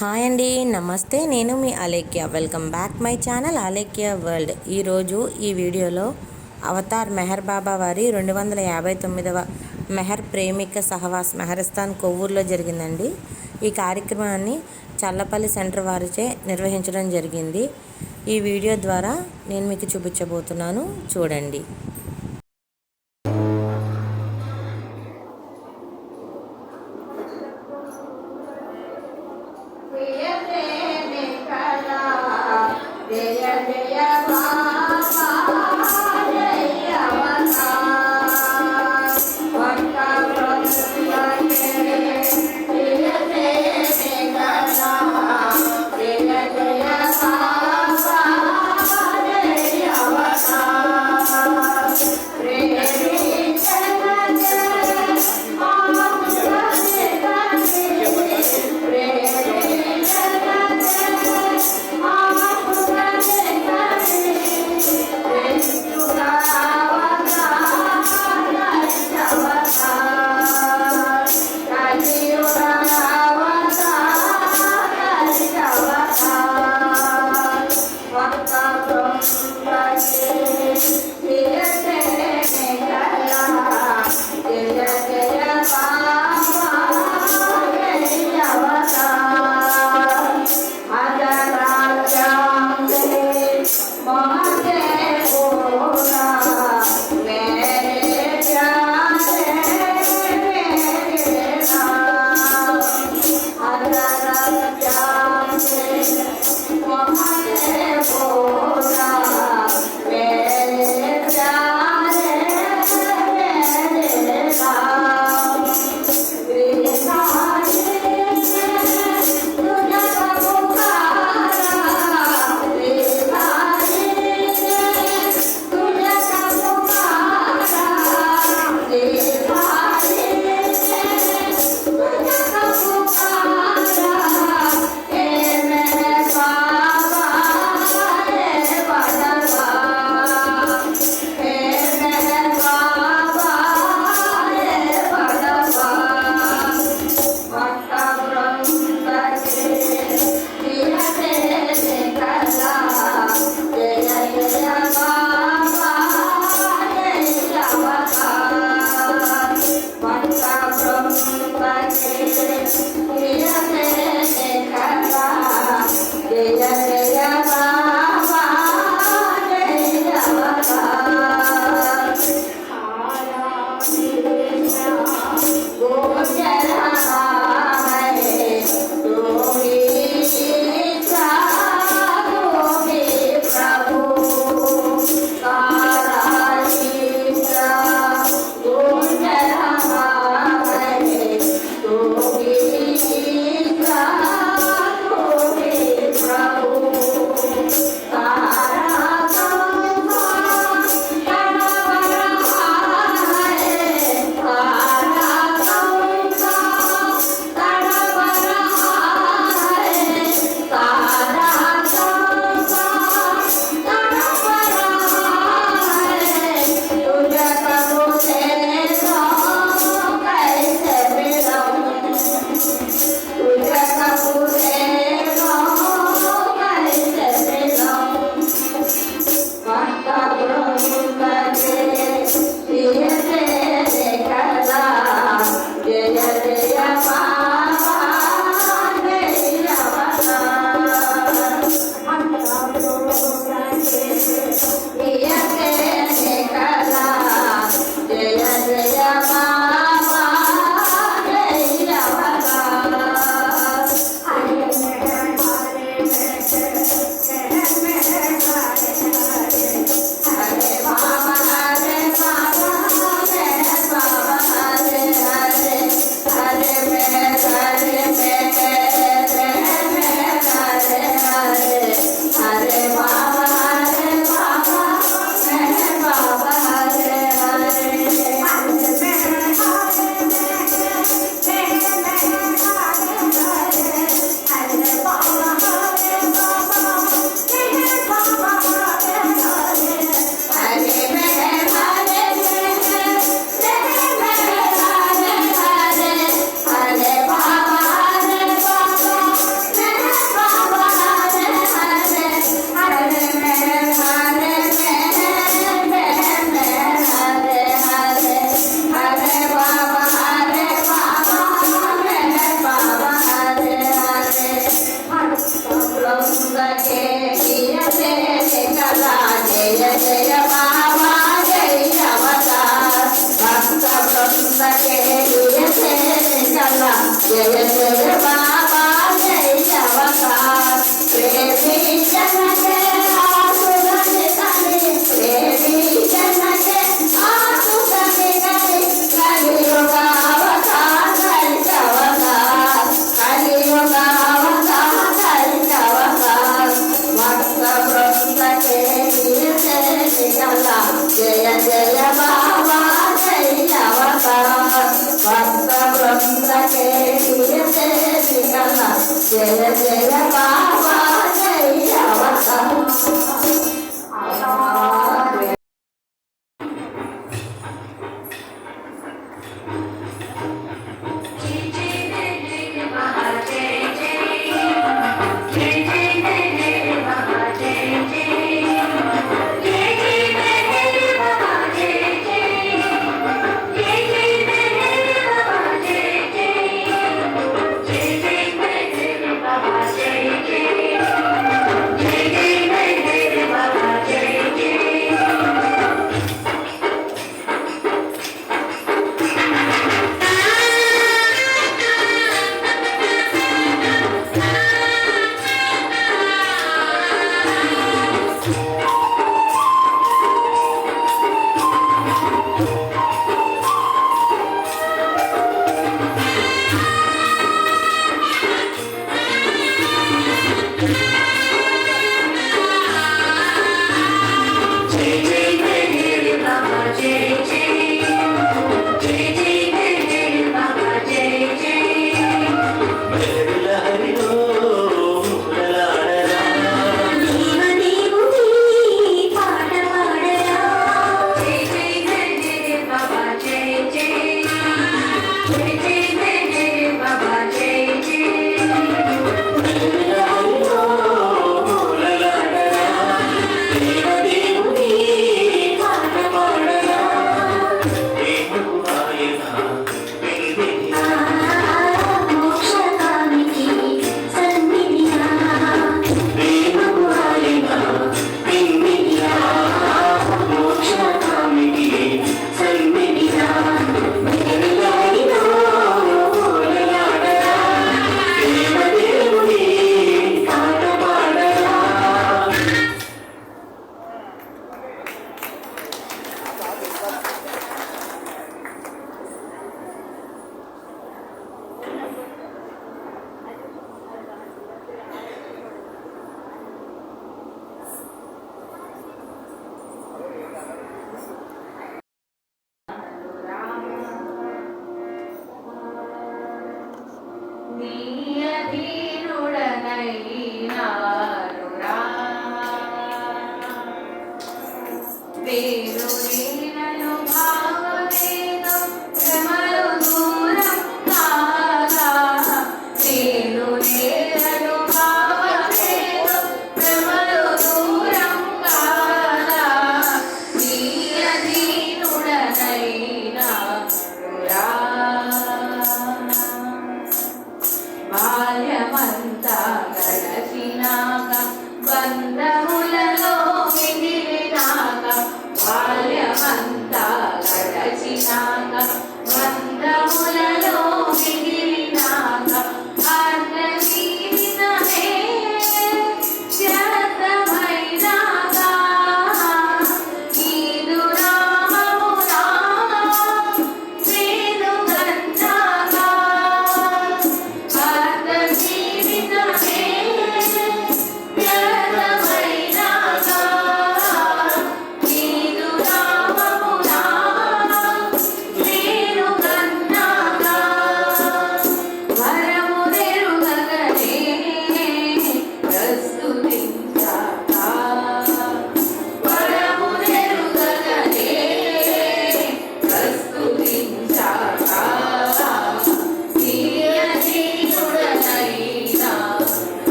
Hi అండి నమస్తే. నేను మీ Alekhya. Welcome back my channel Alekhya world. ఈరోజు ఈ వీడియోలో అవతార్ మెహర్ బాబా వారి రెండు వందల యాభై తొమ్మిదవ మెహర్ ప్రేమిక సహవాస్ మెహరస్థాన్ కొవ్వూరులో జరిగిందండి. ఈ కార్యక్రమాన్ని చల్లపల్లి సెంటర్ వారిచే నిర్వహించడం జరిగింది. ఈ వీడియో ద్వారా నేను మీకు చూపించబోతున్నాను. చూడండి. బాబా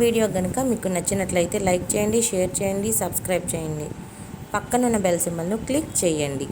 వీడియో కనుక మీకు నచ్చినట్లయితే లైక్ చేయండి షేర్ చేయండి సబ్స్క్రైబ్ చేయండి. పక్కనున్న బెల్ సింబల్ను క్లిక్ చేయండి.